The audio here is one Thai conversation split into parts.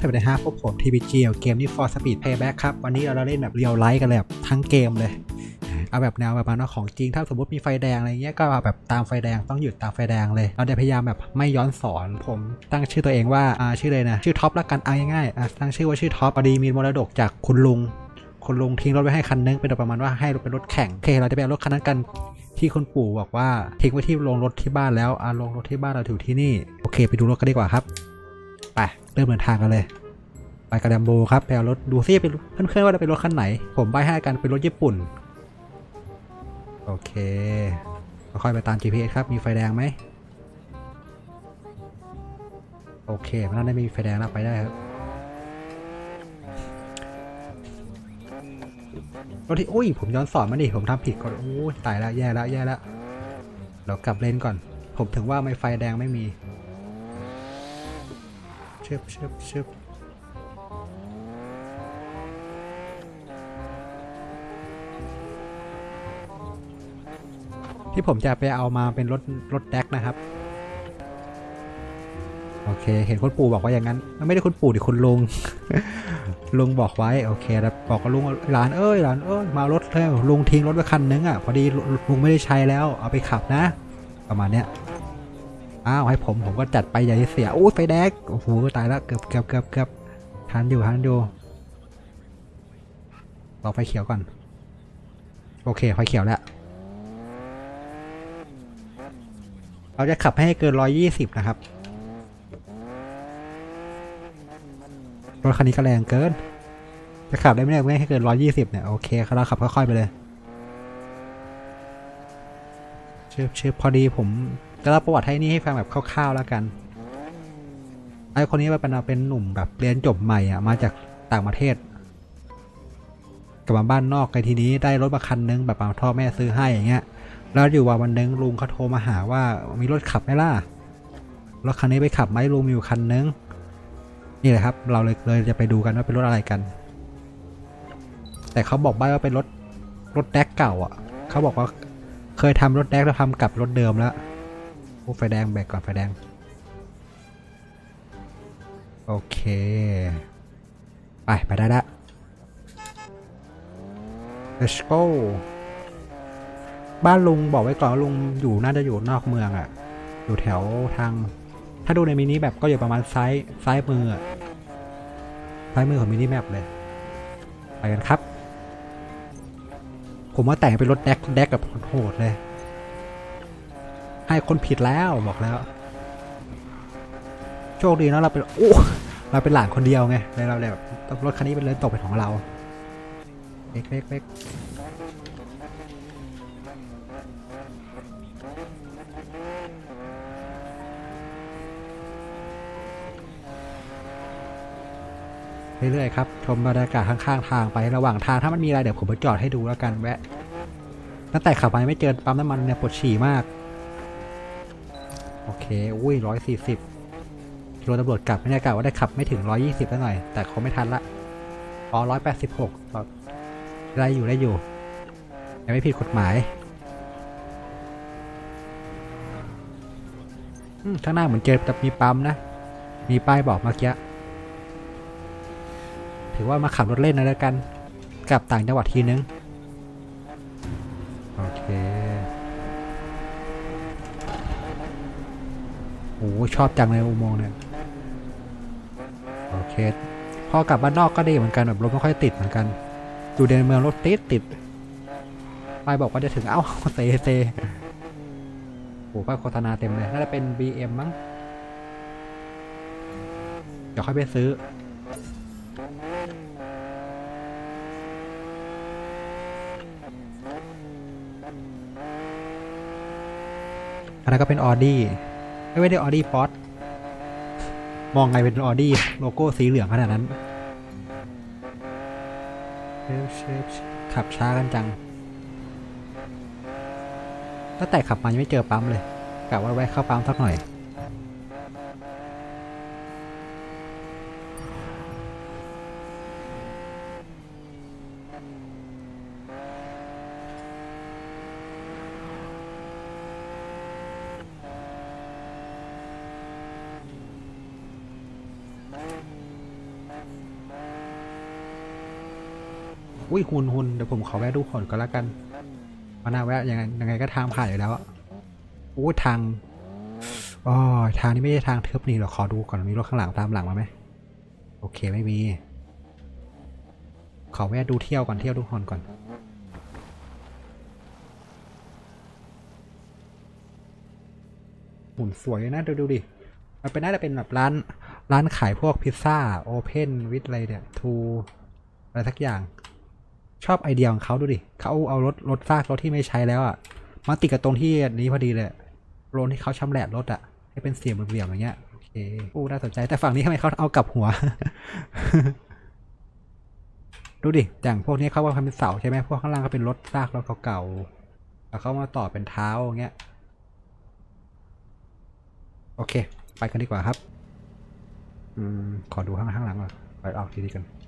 สวัสดีฮะพบผมทีบีจีเกมนี้ For Speed Payback ครับ วันนี้เราเล่นแบบเรียลไลท์กันเลยแบบทั้งเกมเลย เอาแบบแนวแบบว่าของจริง ถ้าสมมติมีไฟแดงอะไรเงี้ยก็แบบตามไฟแดงต้องหยุดตามไฟแดงเลย เราจะพยายามแบบไม่ย้อนสอน ผมตั้งชื่อตัวเองว่าอ่าชื่อเลยนะ ชื่อท็อปละกันเอาง่ายๆตั้งชื่อว่าชื่อท็อปพอดีมีมรดกจากคุณลุงคุณลุงทิ้งรถไว้ให้คันนึงเป็นประมาณว่าให้รถเป็นรถแข่งโอเคเราจะไปเอารถคันนั้นกันที่คุณปู่บอกว่าทิ้งไว้ที่โรงรถที่บ้านแล้วอาโรงรถที่บ้านเราอยู่ที่นี่โอเค ไปดูรถกันดีกว่าครับ ไปเริ่มเดินทางกันเลย ไปกับแลมโบครับไปเอารถดูซิเป็นเพื่อนๆว่าจะเป็นรถคันไหน ผมใบให้กันเป็นรถญี่ปุ่น โอเคค่อยไปตาม GPS ครับ มีไฟแดงไหม โอเค มันน่าจะไม่มีไฟแดงแล้วไปได้ครับรถที่อุ้ย ผมย้อนสอนมาดิ ผมทำผิดก่อนโอ้ยตายแล้ว แย่แล้ว แย่แล้ว เรากลับเลนก่อน ผมถึงว่าไม่ไฟแดงไม่มี ชึบชึบชึบที่ผมจะไปเอามาเป็นรถรถแดกนะครับ โอเค เห็นคุณปู่บอกว่าอย่างนั้น ไม่ได้คุณปู่ดิคุณลุง ลุงบอกไว้ โอเคแล้วบอกกับลุงหลานเอ้ยหลานเอ้ยมารถแล้วลุงทิ้งรถไว้คันนึงอะพอดีลุงไม่ได้ใช้แล้วเอาไปขับนะ ประมาณเนี้ย อ้าวให้ผมผมก็จัดไปอย่าให้เสียโอ้ยไฟแดงโอ้โหตายแล้วเกือบเกือบเกือบเกือบทันอยู่ทันอยู่รอไฟเขียวก่อน โอเคไฟเขียวแล้วเราจะขับให้เกิน120นะครับรถคันนี้ก็แรงเกิน จะขับได้ไม่ได้ไม่ให้เกิน120เนี่ยโอเคครับเราขับค่อยๆไปเลยเชื่อเชื่อพอดีผม จะเล่าประวัติให้นี่ให้ฟังแบบคร่าวๆแล้วกันไอ้คนนี้เป็นเป็นหนุ่มแบบเรียนจบใหม่อะมาจากต่างประเทศกลับมาบ้านนอกไกทีนี้ได้รถมาคันนึงแบบพ่อแม่ซื้อให้อย่างเงี้ย แล้วอยู่ว่าวันนึงลุงเขาโทรมาหาว่ามีรถขับไหมล่ะรถคันนี้ไปขับไหมลุงมีอยู่คันนึงนี่แหละครับ เราเลยเลยจะไปดูกันว่าเป็นรถอะไรกัน แต่เขาบอกใบ้ว่าเป็นรถรถแดกเก่าอะเขาบอกว่าเคยทำรถแดกแล้วทำกลับรถเดิมแล้ว โอ้ไฟแดงแบกก่อนไฟแดง โอเค ไป ไปได้ละ let's go บ้านลุงบอกไว้ก่อนว่าลุงอยู่น่าจะอยู่นอกเมืองอะ่ะ อยู่แถวทาง ถ้าดูในมินิแมปก็อยู่ประมาณซ้ายซ้ายมือซ้ายมือของมินิแมปเลย ไปกันครับ ผมว่าแต่งเป็นรถแดกแดกกับโหดเลย ให้คนผิดแล้วบอกแล้ว โชคดีนะเราเป็นโอ้เราเป็นหลานคนเดียวไงเลยเราเลยแบบรถคันนี้เป็นเลยตกเป็นของเราเล็กเล็กเล็กเรื่อยๆครับ ชมบรรยากาศข้างๆทางไประหว่างทางถ้ามันมีอะไรเดี๋ยวผมไปจอดให้ดูแล้วกันแวะตั้งแต่ขับไปไม่เจอปั๊มน้ำมันเนี่ยปวดฉี่มาก อเคอุ้ยร้อยสี่สิบโดนตำรวจกลับไม่แน่กะว่าได้ขับไม่ถึงร้อยยี่สิบแล้วหน่อย แต่เขาไม่ทันละอ๋อร้อยแปดสิบหกได้อยู่ได้อยู่ยังไม่ผิดกฎหมายข้างหน้าเหมือนเจอจะมีปั๊มนะ มีป้ายบอกเมื่อกี้ ถือว่ามาขับรถเล่นนะแล้วกัน กลับต่างจังหวัดทีนึง อ้ชอบจังเลยอุโมงค์เนี่ยโอเคพอกลับบ้านนอกก็ดีเหมือนกันแบบรถไม่ค่อยติดเหมือนกันอยู่ในเมืองรถติดติดไปบอกว่าจะถึงเอ้าเซเซโอ้ป้ายโฆษณาเต็มเลยน่าจะเป็น BM มั้งเดี๋ยวค่อยไปซื้อ อันนั้นก็เป็นออดี้ ไม่ได้ออดี้ฟอสมองไงเป็นออดี้โลโก้สีเหลืองขนาดนั้นขับช้ากันจังตั้งแต่ขับมายังไม่เจอปั๊มเลยกะว่าแวะเข้าปั๊มสักหน่อย อุ้ยหุ่นหุ่นเดี๋ยวผมขอแวะดูก่อนก็แล้วกันมาหน้าแวะยังไงยังไงก็ทางผ่านอยู่แล้วอะอู้ทางอ๋อทางนี้ไม่ใช่ทางทึบนี่หรอกขอดูก่อนมีรถข้างหลังตามหลังมาไหมโอเคไม่มี ขอแวะดูเที่ยวก่อนเที่ยวดูฮอนก่อนหุ่นสวยนะดูดูดิมันเป็นน่าจะเป็นแบบร้านร้านขายพวกพิซซ่าโอเพนวิดอะไรเนี่ยทูอะไรสักอย่าง ชอบไอเดียของเขาดูดิเขาเอารถรถซากรถที่ไม่ใช้แล้วอะ่ะมาติดกับตรงที่นี้พอดีเลยโรนที่เขาชำแหละรถอะ่ะให้เป็นเสียงเหลี่ยมอย่างเงี้ยโอเคอู้น่าสนใจแต่ฝั่งนี้ทำไมเขาเอากลับหัว ดูดิอย่างพวกนี้เขาว่าทำเป็นเสาใช่ไหมพวกข้างล่างก็เป็นรถซากรถเก่าๆแล้วเขามาต่อเป็นเท้าอย่างเงี้ยโอเค ไปกันดีกว่าครับ อืม ขอดูข้างข้างหลังก่อนไปออกทีดีกัน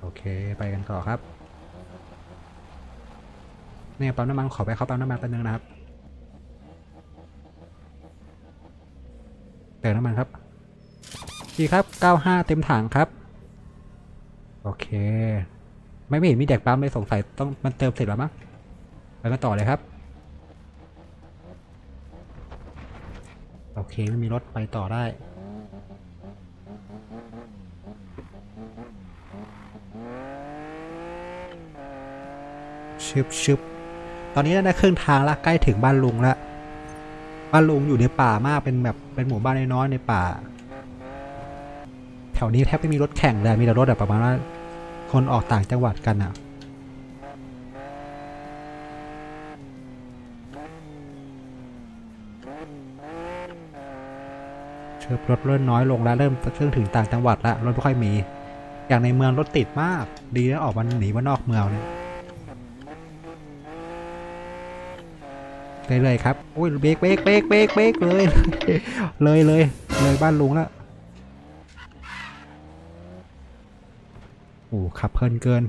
โอเคไปกันต่อครับเนี่ยปั๊มน้ำมันขอไปเข้าปั๊มน้ำมันแป๊บนึงนะครับเติมน้ำมันครับดีครับ 95 เต็มถังครับ โอเค ไม่ไม่เห็นมีเด็กปั๊มเลยสงสัยต้องมันเติมเสร็จแล้วมั้งไปกันต่อเลยครับ โอเคไม่มีรถไปต่อได้ ชึบชึบตอนนี้ได้ครึ่งทางแล้วใกล้ถึงบ้านลุงแล้วบ้านลุงอยู่ในป่ามากเป็นแบบเป็นหมู่บ้านน้อยๆในป่า แถวนี้แทบไม่มีรถแข่งเลยมีแต่รถแบบประมาณว่าคนออกต่างจังหวัดกันอะเชิบรถเริ่มน้อยลงแล้วเริ่มเครื่องถึงต่างจังหวัดแล้วรถไม่ค่อยมี อย่างในเมืองรถติดมาก ดีนะออกมาหนีมานอกเมืองเนี่ย เลยเลยครับอุ้ยเบรกเบรกเบรกเบรกเบรกเลย เลยเลยเลยบ้านลุงแล้วโอ้ขับเพลินเกิน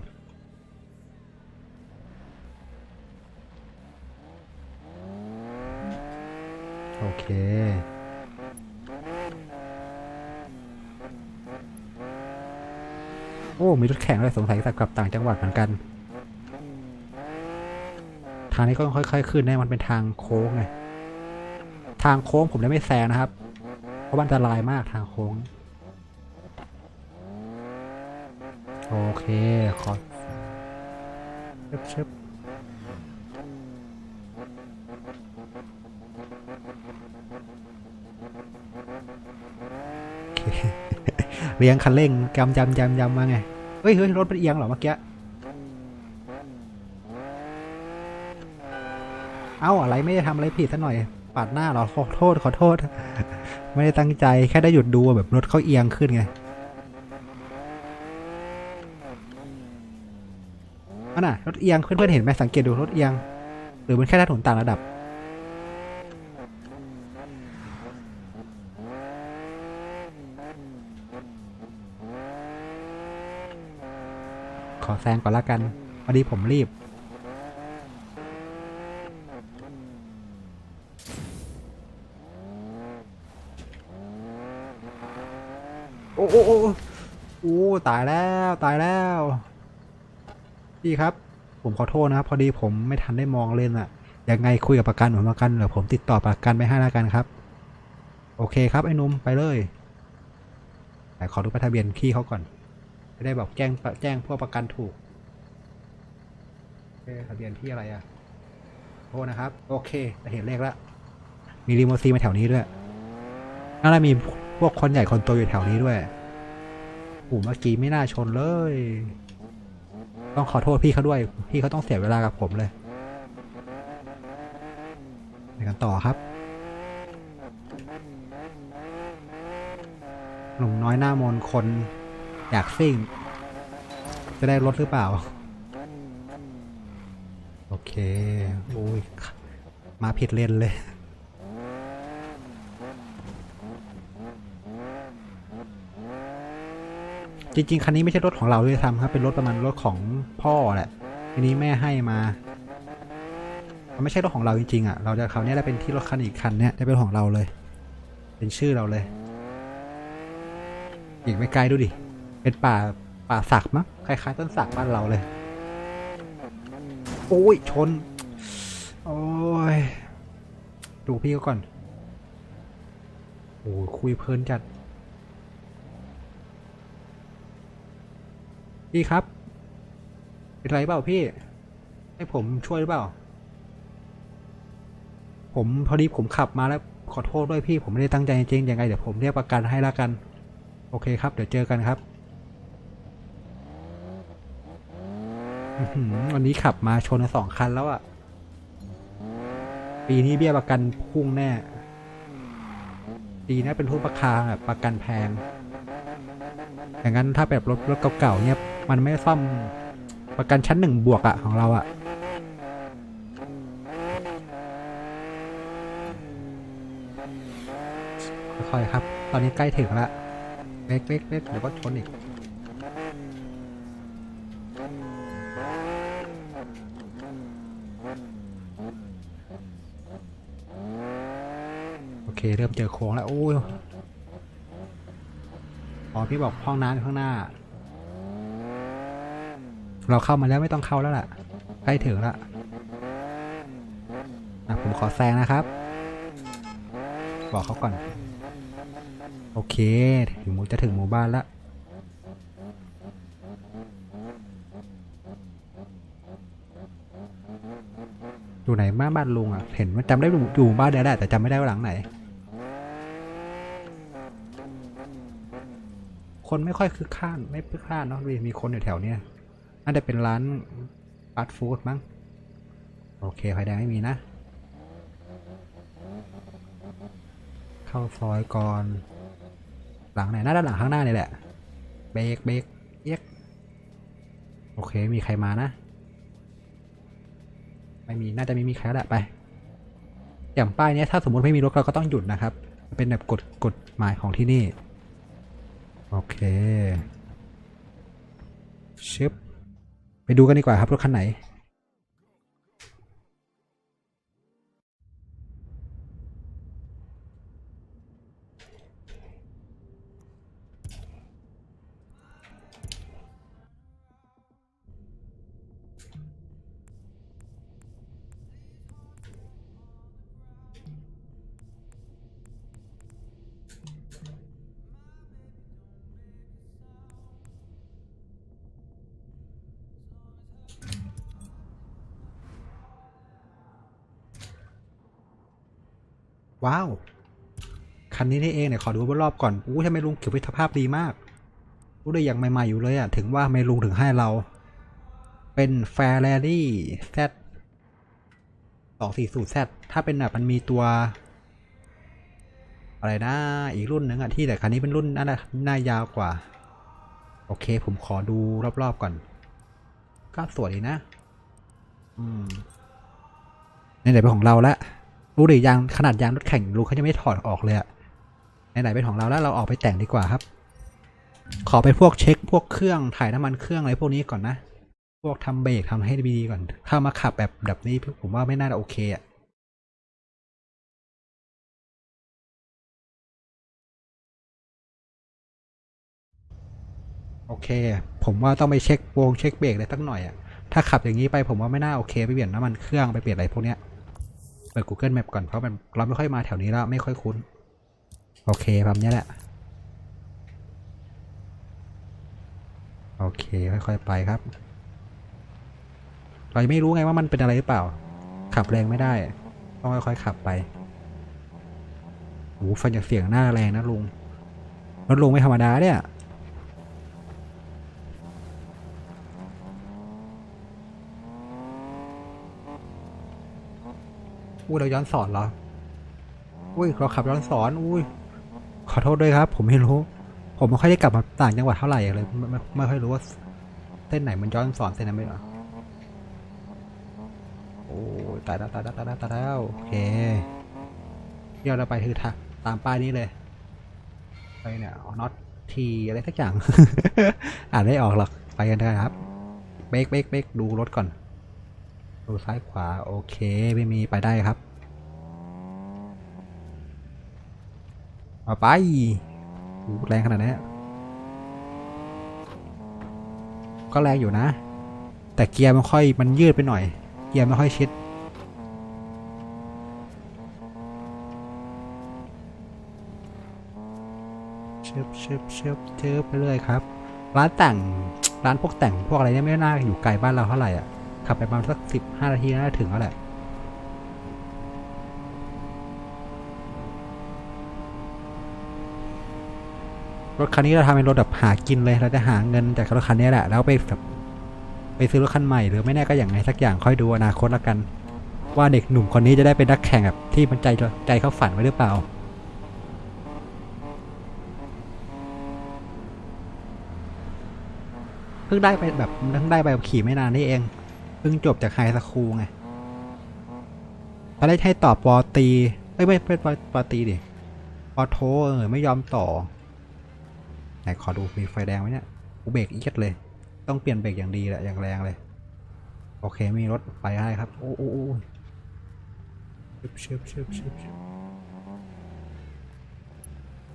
โอเคโอ้ มีรถแข่งเลยสงสัยจะกลับต่างจังหวัดเหมือนกัน ทางนี้ก็ค่อยๆ ขึ้นนะมันเป็นทางโค้งไงทางโค้งผมเลยไม่แซงนะครับ เพราะมันอันตรายมากทางโค้ง โอเค ขอเชิบเชิบเคเรียงคันเร่งจำจำจำจำมาไง เฮ้ยเฮ้ยรถมันเอียงเหรอเมื่อกี้ เอ้าอะไรไม่ได้ทำอะไรผิดซะหน่อยปาดหน้าหรอขอโทษขอโทษ ไม่ได้ตั้งใจแค่ได้หยุดดูแบบรถเขาเอียงขึ้นไงอันน่ะรถเอียงเพื่อนๆเห็นไหมสังเกตดูรถเอียง หรือมันแค่ถนนต่างระดับขอแซงก่อนละกันพอดีผมรีบ อ้โอ้โอ้โอ้ตายแล้วตายแล้วพี่ครับ ผมขอโทษนะครับ พอดีผมไม่ทันได้มองเลนอะยังไงคุยกับประกันผมประกันเดี๋ยวผมติดต่อประกันไปให้แล้วกันครับ โอเคครับไอ้นุ่มไปเลยแต่ขอดูป้ายทะเบียนพี่เขาก่อนจะได้แบบแจ้งแจ้งพวกประกันถูกทะเบียนที่อะไรอะโทษนะครับ โอเคแต่เห็นเลขแล้วมีรีโมซีมาแถวนี้ด้วยน่าจะมี วกคนใหญ่คนโตอยู่แถวนี้ด้วยโอ้เมื่อกี้ไม่น่าชนเลย ต้องขอโทษพี่เขาด้วย พี่เขาต้องเสียเวลากับผมเลยไปกันต่อครับหนุ่มน้อยหน้ามนคน อยากซิ่ง จะได้รถหรือเปล่า โอเค โอ้ย มาผิดเลนเลย จริง ๆ คันนี้ไม่ใช่รถของเราด้วยซ้ำครับ เป็นรถประมาณรถของพ่อแหละทีนี้แม่ให้มา มันไม่ใช่รถของเราจริงๆอะ เราจะคราวนี้ได้เป็นที่รถคันอีกคันเนี้ยได้เป็นของเราเลย เป็นชื่อเราเลย อีกไม่ไกลดูดิ เป็นป่าป่าสักมั้งคล้ายๆต้นสักบ้านเราเลย โอ้ยชน โอ้ย ดูพี่เขาก่อน โอ้ยคุยเพลินจัด พี่ครับ เป็นไรเปล่าพี่ ให้ผมช่วยหรือเปล่า ผมพอดีผมขับมาแล้วขอโทษด้วยพี่ผมไม่ได้ตั้งใจจริงๆยังไงเดี๋ยวผมเรียกประกันให้ละกัน โอเคครับ เดี๋ยวเจอกันครับวันนี้ขับมาชนสองคันแล้วอะ่ะปีนี้เบี้ยประกันพุ่งแน่ดีนะเป็นรถประคาแบบประกันแพงอย่างนั้นถ้าแบบรถรถเก่าๆเนี่ย มันไม่ซ่อมประกันชั้นหนึ่งบวกอะของเราอะค่อยๆครับ ตอนนี้ใกล้ถึงละเล็กเล็กเล็กเดี๋ยวก็ชนอีกโอเค เริ่มเจอโค้งแล้ว โอ้ยอ๋อพี่บอกห้องน้ำข้างหน้า เราเข้ามาแล้วไม่ต้องเข้าแล้วล่ะ ใกล้ถึงล้วอะผมขอแซงนะครับ บอกเขาก่อน โอเค ถึงหมูจะถึงหมู่บ้านล้วอยู่ไหนบ้านบ้านลุงอะ เห็นว่าจำได้อยู่อยู่หมู่บ้านเดียวแหละแต่จำไม่ได้ว่าหลังไหน คนไม่ค่อยคึกคักไม่คึกคักเนาะมีคนอยู่แถวเนี้ย น่าจะเป็นร้านฟาสต์ฟู้ดมั้ง โอเคไฟแดงไม่มีนะ เข้าซอยก่อน หลังไหนน่าจะหลังข้างหน้านี่แหละ เบรกเบรกเอียกโอเค มีใครมานะ ไม่มี น่าจะไม่มีใครแล้วแหละไป อย่างป้ายนี้ถ้าสมมติไม่มีรถเราก็ต้องหยุดนะครับ เป็นแบบกฎกฎหมายของที่นี่ โอเคชึบไป ดูกันดีกว่าครับรถคันไหน ว้าว คันนี้นี่เองเนี่ยขอดูรอบๆก่อนอู้ทำไมลุงเก็บไว้สภาพดีมากรู้ได้ยังใหม่ๆอยู่เลยอะถึงว่าไม่ลุงถึงให้เรา เป็นแฟร์แรลี่แซดสองสี่สูตรแซดถ้าเป็นแบบมันมีตัว อะไรนะ อีกรุ่นหนึ่งอะที่แต่คันนี้เป็นรุ่นน่าหน้ายาวกว่า โอเค ผมขอดูรอบๆก่อน ก็สวยดีนะ อืมนี่ไหนเป็นของเราละ รู้ดิยางขนาดยางรถแข่งลุงเขาจะไม่ถอดออกเลยอะไหนๆเป็นของเราแล้วเราออกไปแต่งดีกว่าครับ ขอไปพวกเช็คพวกเครื่องถ่ายน้ำมันเครื่องอะไรพวกนี้ก่อนนะพวกทำเบรกทำให้ดีๆก่อน ถ้ามาขับแบบแบบนี้ผมว่าไม่น่าจะโอเคอะโอเค ผมว่าต้องไปเช็ควงเช็คเบรกอะไรสักหน่อยอะถ้าขับอย่างนี้ไปผมว่าไม่น่าโอเค ไปเปลี่ยนน้ำมันเครื่องไปเปลี่ยนอะไรพวกเนี้ย เปิด Google Map ก่อนเพราะมันเราไม่ค่อยมาแถวนี้แล้วไม่ค่อยคุ้น โอเคแบบนี้แหละ โอเค ค่อยๆไปครับ เรายังไม่รู้ไงว่ามันเป็นอะไรหรือเปล่า ขับแรงไม่ได้ ต้องค่อยๆขับไปโอ้ฟังจากเสียงหน้าแรงนะลุงรถลุงไม่ธรรมดาเนี่ย อุ้ยเราย้อนสอนเหรอ อุ้ยเราขับย้อนสอน อุ้ย ขอโทษด้วยครับ ผมไม่รู้ ผมไม่ค่อยได้กลับมาต่างจังหวัดเท่าไหร่เลยไม่ไม่ไม่ค่อยรู้ว่าเส้นไหนมันย้อนสอนเส้นนั้นไม่หรอโอ้ตายแล้วตายแล้วตายแล้วตายแล้วโอเคเดี๋ยวเราไปคือทางตามป้ายนี้เลย ไปเนี่ยน็อตทีอะไรสักอย่าง อ่านไม่ออกหรอก ไปกันเถอะครับ เบรกเบรกเบรกดูรถก่อน ดูซ้ายขวา โอเค ไม่มีไปได้ครับเอาไปโหแรงขนาดนี้ก็แรงอยู่นะ แต่เกียร์มันค่อยมันยืดไปหน่อย เกียร์ไม่ค่อยชิด เชิบเชิบเชิบเชิบไปเรื่อยครับ ร้านแต่งร้านพวกแต่งพวกอะไรเนี่ยไม่น่าอยู่ไกลบ้านเราเท่าไหร่อะ ขับไปประมาณสักสิบห้านาทีน่าจะถึงแล้วแหละรถคันนี้เราทำเป็นรถแบบหากินเลย เราจะหาเงินจากรถคันนี้แหละ แล้วไปแบบไปซื้อรถคันใหม่หรือไม่แน่ก็อย่างไรสักอย่างค่อยดูอนาคตละกัน ว่าเด็กหนุ่มคนนี้จะได้เป็นนักแข่งแบบที่มันใจใจเขาฝันไว้หรือเปล่า เพิ่งได้ไปแบบเพิ่งได้ไปแบบขี่ไม่นานนี่เอง เพิ่งจบจากไฮสคูลไงตอนแรกให้ต่อปอตี เอ้ย ไม่เป็นปอปอตีดิปอโทเออ ไม่ยอมต่อ ไหนขอดูมีไฟแดงไหมเนี่ยกูเบรกอียดเลย ต้องเปลี่ยนเบรกอย่างดีแหละ อย่างแรงเลย โอเค มีรถไปได้ครับ โอ้โอ้โอ้ชึบชึบชึบชึบชึบ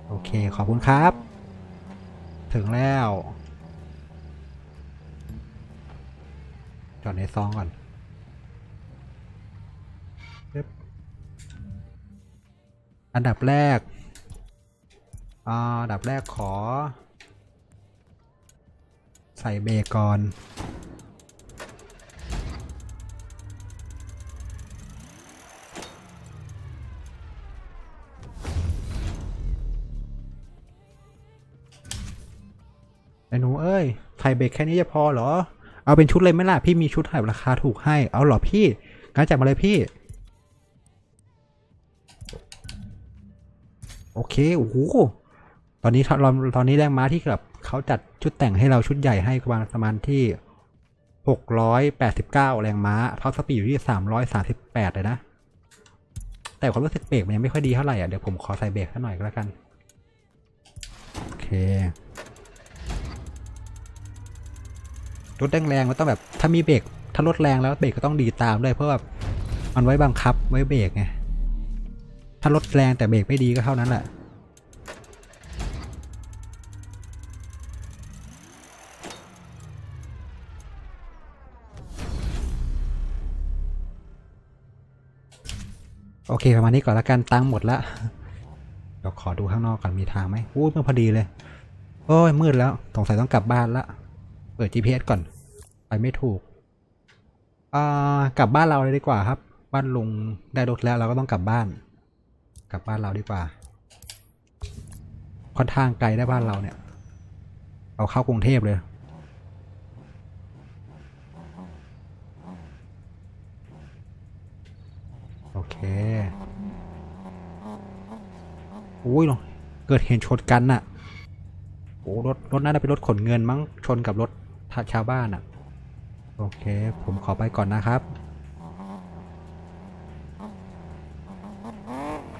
โอเค ขอบคุณครับ ถึงแล้ว จอดในซองก่อนปึ๊บอันดับแรกอ่าอันดับแรกขอ ใส่เบรกก่อนไอ้หนูเอ้ยใส่เบรกแค่นี้จะพอเหรอ เอาเป็นชุดเลยไหมล่ะพี่มีชุดแบบราคาถูกให้ เอาหรอพี่งั้นจัดมาเลยพี่ โอเคโอ้โหตอนนี้ตอนตอนนี้แรงม้าที่แบบเขาจัดชุดแต่งให้เราชุดใหญ่ให้ประมาณประมาณที่หกร้อยแปดสิบเก้าแรงม้าท็อปสปีดอยู่ที่สามร้อยสามสิบแปดเลยนะ แต่ความรู้สึกเบรกมันยังไม่ค่อยดีเท่าไหร่อะ เดี๋ยวผมขอใส่เบรกสักหน่อยก็แล้วกัน โอเค รถแรงๆมันต้องแบบถ้ามีเบรกถ้ารถแรงแล้วเบรกก็ต้องดีตามด้วยเพราะแบบมันไว้บังคับไว้เบรกไงถ้ารถแรงแต่เบรกไม่ดีก็เท่านั้นแหละโอเคประมาณนี้ก่อนละกันตังหมดละเดี๋ยวขอดูข้างนอกก่อนมีทางไหมอู้มันพอดีเลย โอ้ยมืดแล้วสงสัยต้องกลับบ้านละ เปิด GPS ก่อน ไปไม่ถูกอ่ากลับบ้านเราเลยดีกว่าครับ บ้านลุงได้รถแล้วเราก็ต้องกลับบ้าน กลับบ้านเราดีกว่า ค่อนข้างไกลได้บ้านเราเนี่ย เอาเข้ากรุงเทพเลยโอเคอุ้ยเนอะเกิดเหตุชนกันน่ะโอ้รถรถน่าจะเป็นรถขนเงินมั้งชนกับรถ ชาวบ้านอะ โอเค ผมขอไปก่อนนะครับ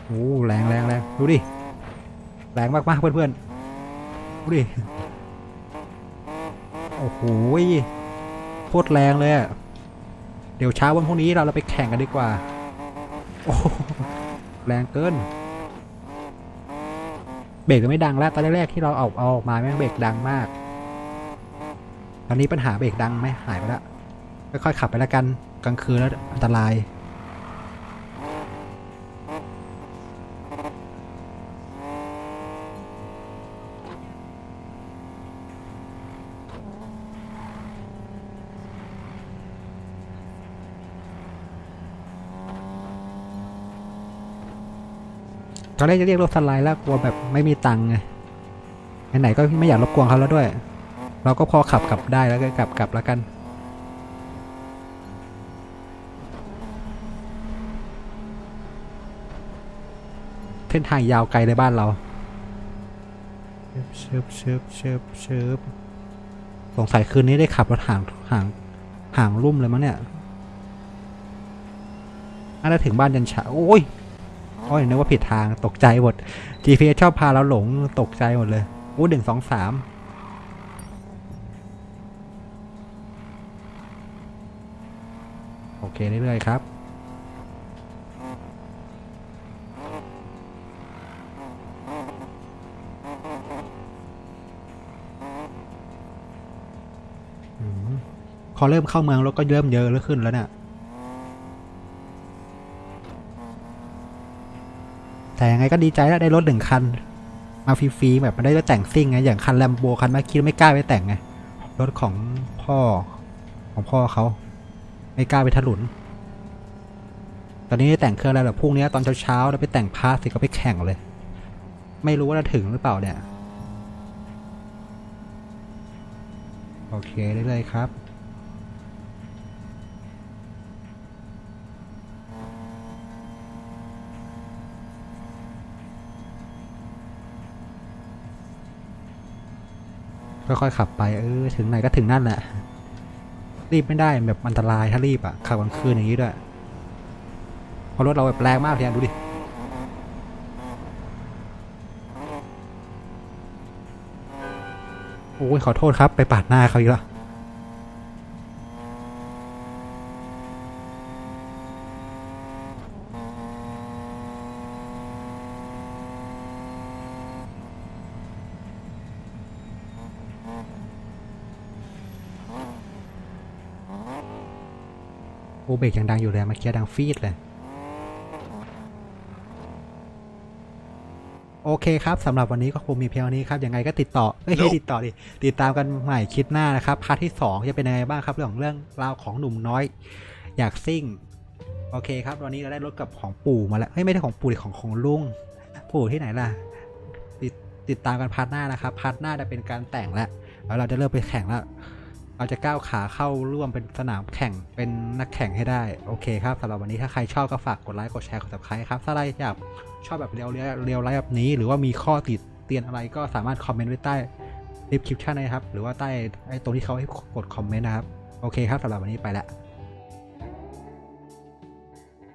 โอ้แรงแรงแรงดูดิ แรงมากมากเพื่อนเพื่อนๆดูดิ โอ้โหโคตรแรงเลยอะเดี๋ยวเช้าวันพรุ่งนี้เราเราไปแข่งกันดีกว่า โอ้โหแรงเกิน เบรกก็ไม่ดังแล้วตอนแรกๆที่เราเอาเอาออกมาแม่งเบรกดังมาก ตอนนี้ปัญหาเบรกดังไหมหายไปแล้วค่อยๆขับไปแล้วกันกลางคืนแล้วอันตรายตอนแรกจะเรียกรถสไลด์แล้วกลัวแบบไม่มีตังค์ไงไหนๆก็ไม่อยากรบกวนเขาแล้วด้วย เราก็พอขับกลับได้แล้วก็กลับกลับแล้วกันเส้นทางยาวไกลในบ้านเราเชิบเชิบเชิบเชิบสงสัยคืนนี้ได้ขับรถห่างห่างห่างรุ่มเลยมั้งเนี่ยน่าจะถึงบ้านยันเช้าโอ้ยโอ้ยนึกว่าผิดทางตกใจหมด GPS ชอบพาเราหลงตกใจหมดเลยอู้หนึ่งสองสาม คเรื่อยๆครับพอเริ่มเข้าเมืองรถก็เริ่มเยอะขึ้นแล้วเนะี่ยแต่ยังไงก็ดีใจแล้วได้รถหนึ่งคัน มาฟรีๆแบบไม่ได้รถแต่งซิ่งไงอย่างคันแลมโบคันมาคิดไม่กล้าไปแต่งไงรถของพ่อของพ่อเขา ไม่กล้าไปถลุน ตอนนี้แต่งเครื่องแล้วแหละพรุ่งนี้ตอนเช้าๆเราไปแต่งพาร์ทสิก็ไปแข่งเลย ไม่รู้ว่าจะถึงหรือเปล่าเนี่ย โอเคเรื่อยๆครับค่อยๆขับไปเออถึงไหนก็ถึงนั่นแหละ รีบไม่ได้แบบอันตรายถ้ารีบอะขับกลางคืนอย่างนี้ด้วยพราะรถเราแบบแรงมากเลยอะดูดิโอ้ยขอโทษครับไปปาดหน้าเขาอีกแล้ว เบรกยังดังอยู่เลยเมื่อกี้ดังฟีดเลย โอเคครับสำหรับวันนี้ก็คงมีเพียงเท่านี้ครับยังไงก็ติดต่อเอ้ยให้ติดต่อดิติดตามกันใหม่คลิดหน้านะครับพาร์ทที่ 2 จะเป็นยังไงบ้างครับเรื่องของเรื่องราวของหนุ่มน้อย อยากซิ่ง โอเคครับวันนี้เราได้รถกับของปู่มาแล้วเฮ้ยไม่ได้ของปู่ดิของของลุงปู่ที่ไหนล่ะติดติดตามกันพาร์ทหน้านะครับพาร์ทหน้าจะเป็นการแต่งแล้วแล้วเราจะเริ่มไปแข่งแล้ว เราจะก้าวขาเข้าร่วมเป็นสนามแข่งเป็นนักแข่งให้ได้ โอเคครับสำหรับวันนี้ถ้าใครชอบก็ฝากกดไลค์กดแชร์กด subscribe ครับถ้าใครอยากชอบแบบเรียวเรียวไลฟ์แบบนี้ หรือว่ามีข้อติดเตียนอะไรก็สามารถคอมเมนต์ไว้ใต้คลิปคลิปชั่นนะครับ หรือว่าใต้ไอ้ตรงที่เขาให้กดคอมเมนต์นะครับ โอเคครับสำหรับวันนี้ไปแล้ว